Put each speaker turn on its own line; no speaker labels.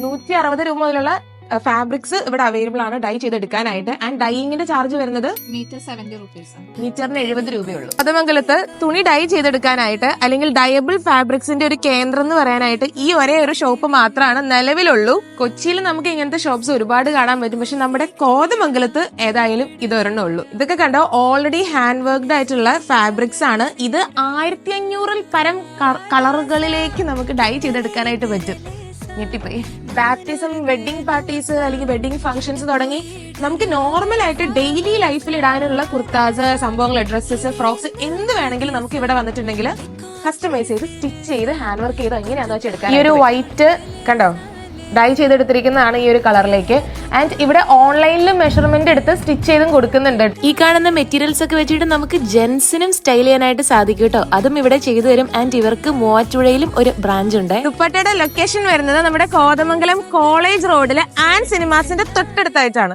നൂറ്റി അറുപത് രൂപ മുതലുള്ള ഫാബ്രിക്സ് ഇവിടെ അവൈലബിൾ ആണ് ഡൈ ചെയ്തെടുക്കാനായിട്ട്. ആൻഡ് ഡൈയിങ്ങിന്റെ ചാർജ് വരുന്നത്
മീറ്റർ സെവന്റി റുപ്പീസ്
മീറ്ററിന് എഴുപത് രൂപയുള്ളൂ. പദമംഗലത്ത് തുണി ഡൈ ചെയ്തെടുക്കാനായിട്ട് അല്ലെങ്കിൽ ഡയബിൾ ഫാബ്രിക്സിന്റെ ഒരു കേന്ദ്രം എന്ന് പറയാനായിട്ട് ഈ ഒരേ ഒരു ഷോപ്പ് മാത്രമാണ് നിലവിലുള്ളൂ. കൊച്ചിയിൽ നമുക്ക് ഇങ്ങനത്തെ ഷോപ്സ് ഒരുപാട് കാണാൻ പറ്റും. പക്ഷെ നമ്മുടെ കോതമംഗലത്ത് ഏതായാലും ഇതൊരെണ്ണേ ഉള്ളൂ. ഇതൊക്കെ കണ്ടോ? ഓൾറെഡി ഹാൻഡ് വർക്ക്ഡ് ആയിട്ടുള്ള ഫാബ്രിക്സ് ആണ്. ഇത് ആയിരത്തി അഞ്ഞൂറിൽ പരം കളറുകളിലേക്ക് നമുക്ക് ഡൈ ചെയ്തെടുക്കാനായിട്ട് പറ്റും. ഞെട്ടിപ്പോയി. ബാപ്റ്റിസം വെഡിങ് പാർട്ടീസ് അല്ലെങ്കിൽ വെഡിങ് ഫംഗ്ഷൻസ് തുടങ്ങി നമുക്ക് നോർമൽ ആയിട്ട് ഡെയിലി ലൈഫിൽ ഇടാനുള്ള കുർത്താസ് സംഭവങ്ങൾ ഡ്രസ്സസ് ഫ്രോക്സ് എന്ത് വേണമെങ്കിലും നമുക്ക് ഇവിടെ വന്നിട്ടുണ്ടെങ്കിൽ കസ്റ്റമൈസ് ചെയ്ത് സ്റ്റിച്ച് ചെയ്ത് ഹാൻഡ് വർക്ക് ചെയ്ത് എങ്ങനെയാണെന്ന് വെച്ചാൽ എടുക്കാം ഈ ഒരു വൈറ്റ് കണ്ടോ? ഡൈ ചെയ്തെടുത്തിരിക്കുന്നതാണ് ഈ ഒരു കളറിലേക്ക്. ആൻഡ് ഇവിടെ ഓൺലൈനിൽ മെഷർമെന്റ് എടുത്ത് സ്റ്റിച്ച് ചെയ്തും കൊടുക്കുന്നുണ്ട്.
ഈ കാണുന്ന മെറ്റീരിയൽസ് ഒക്കെ വെച്ചിട്ട് നമുക്ക് ജെൻസിനും സ്റ്റൈൽ ചെയ്യാനായിട്ട് സാധിക്കും കേട്ടോ അതും ഇവിടെ ചെയ്തു തരും. ആൻഡ് ഇവർക്ക് മൂവാറ്റുപുഴയിലും ഒരു ബ്രാഞ്ച് ഉണ്ട്.
ദുപ്പട്ടയുടെ ലൊക്കേഷൻ വരുന്നത് നമ്മുടെ കോതമംഗലം കോളേജ് റോഡിലെ ആൻഡ് സിനിമാസിന്റെ തൊട്ടടുത്തായിട്ടാണ്.